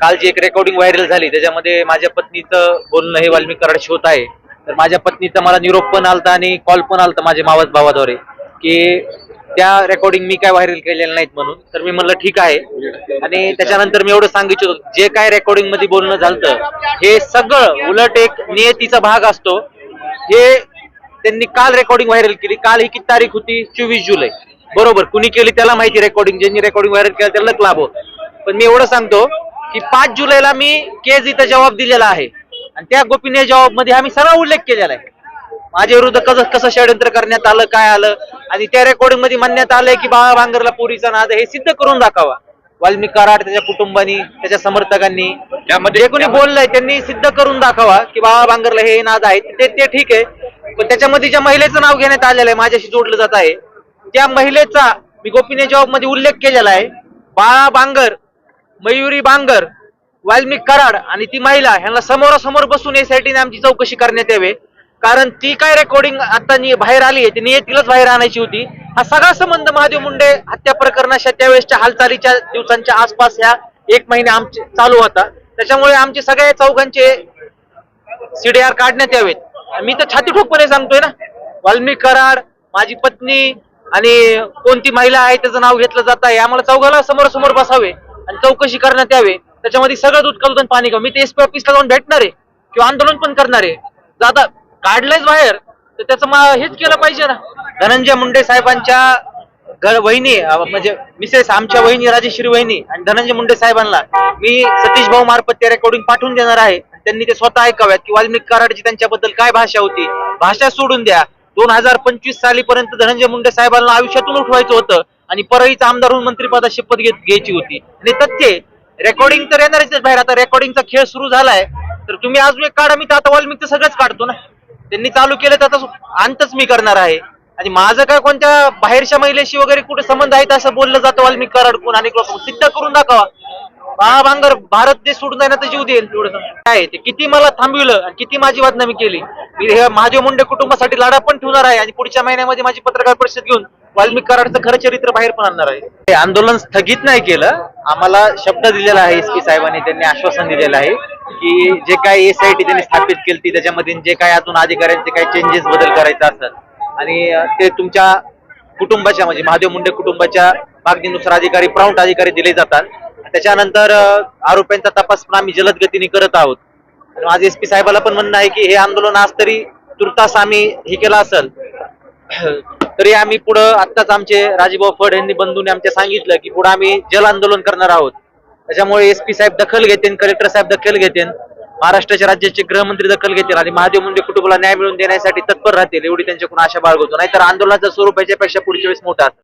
काल जी एक recording viral झाली त्याच्यामध्ये माझ्या पत्नीचं बोलणं हे वाल्मिक कराड होत आहे. तर माझ्या पत्नीचा मला निरोप पण आलता आणि कॉल पण आलता माझ्या मावस भावाद्वारे की त्या रेकॉर्डिंग मी काय व्हायरल केलेल्या नाहीत म्हणून. तर मी म्हणलं ठीक आहे. आणि त्याच्यानंतर मी एवढं सांगू इच्छितो जे काय रेकॉर्डिंगमध्ये बोलणं झालं हे सगळं उलट एक नियतीचा भाग असतो. हे त्यांनी काल रेकॉर्डिंग व्हायरल केली. काल ही किती तारीख होती? चोवीस जुलै. बरोबर कुणी केली त्याला माहिती रेकॉर्डिंग ज्यांनी रेकॉर्डिंग व्हायरल केलं त्याला लाभ हो पण मी एवढं सांगतो की पाच जुलैला मी केज इथं जबाब दिलेला आहे. आणि त्या गोपनीय जबाबमध्ये आम्ही सर्व उल्लेख केलेला आहे. माझ्या विरुद्ध कसं कसं षडयंत्र करण्यात आलं काय आलं आणि त्या रेकॉर्डिंगमध्ये म्हणण्यात आलंय की बाबा बांगरला पोरीचा नाद आहे, हे सिद्ध करून दाखवा. वाल्मिक कराड त्याच्या कुटुंबानी त्याच्या समर्थकांनी यामध्ये- जे कोणी बोललंय त्यांनी सिद्ध करून दाखवा की बाबा बांगरला हे नाद आहे. ते ते ठीक आहे. पण त्याच्यामध्ये ज्या महिलेचं नाव घेण्यात आलेलं आहे माझ्याशी जोडलं जात आहे त्या महिलेचा मी गोपनीय जबाबमध्ये उल्लेख केलेला आहे. बाळा बांगर मयुरी बांगर वाल्मिक कराड आणि ती महिला ह्यांना समोरासमोर बसून यासाठी आमची चौकशी करण्यात यावी. कारण ती काय रेकॉर्डिंग आता बाहेर आली आहे ती नियतीलाच बाहेर आणायची होती. हा सगळा संबंध महादेव मुंडे हत्या प्रकरणाच्या त्यावेळेसच्या हालचालीच्या दिवसांच्या आसपास ह्या एक महिने आमचे चालू होता. त्याच्यामुळे आमचे सगळ्या चौघांचे सीडीआर काढण्यात यावेत. मी तर छाती ठोकपणे सांगतोय ना वाल्मिक कराड माझी पत्नी आणि कोणती महिला आहे त्याचं नाव घेतलं जात आहे आम्हाला चौघाला समोर समोर बसावे. आणि चौकशी करण्यात यावे. त्याच्यामध्ये सगळं दूध कलून पाणी घेऊ मी ते एसपी ऑफिसला जाऊन भेटणार आहे किंवा आंदोलन पण करणार. आहे जर आता काढलंयच बाहेर तर त्याचं हेच केलं पाहिजे ना. धनंजय मुंडे साहेबांच्या घर वहिनी म्हणजे मिसेस आमच्या वहिनी राजेश्री वहिनी आणि धनंजय मुंडे साहेबांना मी सतीश भाऊ मार्फत त्या रेकॉर्डिंग पाठवून देणार आहे. त्यांनी ते स्वतः ऐकाव्यात की वाल्मिक कराडची त्यांच्याबद्दल काय भाषा होती. भाषा सोडून द्या. दोन हजार पंचवीस सालीपर्यंत धनंजय मुंडे साहेबांना आयुष्यातून उठवायचं होतं. आणि परळीचा आमदार होऊन मंत्रिपदाची शपथ घेत घ्यायची होती. आणि तथ्य रेकॉर्डिंग तर येणारच बाहेर. आता रेकॉर्डिंगचा खेळ सुरू झालाय. तर तुम्ही अजून एक काढा. मी तर आता वाल्मिकचं सगळंच काढतो ना. त्यांनी चालू केलं तर आता अंतच मी करणार आहे. आणि माझं काय कोणत्या बाहेरच्या महिलेशी वगैरे कुठे संबंध आहेत असं बोललं जातं वाल्मिक कराडकून आणि सिद्ध करून दाखवा. बा भारत देश सोडून जायला तर जीव देईल एवढं काय ते किती मला थांबविलं आणि किती माझी बदनामी केली. मी हे महादेव मुंडे कुटुंबासाठी लढा पण ठेवणार आहे. आणि पुढच्या महिन्यामध्ये माझी पत्रकार परिषद घेऊन वाल्मिक कराडचं खरं चरित्र बाहेर पण आणणार आहे. हे आंदोलन स्थगित नाही केलं. आम्हाला शब्द दिलेला आहे एस पी साहेबांनी त्यांनी आश्वासन दिलेलं आहे की जे काय एस आय टी त्यांनी स्थापित केली त्याच्यामध्ये जे काय अजून अधिकाऱ्यांचे काही चेंजेस बदल करायचा असतात. आणि ते तुमच्या कुटुंबाच्या म्हणजे महादेव मुंडे कुटुंबाच्या मागणीनुसार अधिकारी प्राऊंट अधिकारी दिले जातात. त्याच्यानंतर आरोपींचा तपास पण आम्ही जलद गतीने करत आहोत. माझे एस पी साहेबाला पण म्हणणं आहे की हे आंदोलन आज तरी तुर्तास आम्ही हे केलं असेल. तरी आम्ही पुढं आत्ताच आमचे राजीभाऊ फड यांनी बंधूंनी आमच्या सांगितलं की पुढे आम्ही जल आंदोलन करणार आहोत. त्याच्यामुळे एस पी साहेब दखल घेतील कलेक्टर साहेब दखल घेतील महाराष्ट्राच्या राज्याचे गृहमंत्री दखल घेतील आणि महादेव मुंडे कुटुंबाला न्याय मिळवून देण्यासाठी तत्पर राहतील एवढी त्यांच्याकडून आशा बाळगतो. नाहीतर आंदोलनाचं स्वरूप याच्यापेक्षा पुढच्या वेळेस मोठा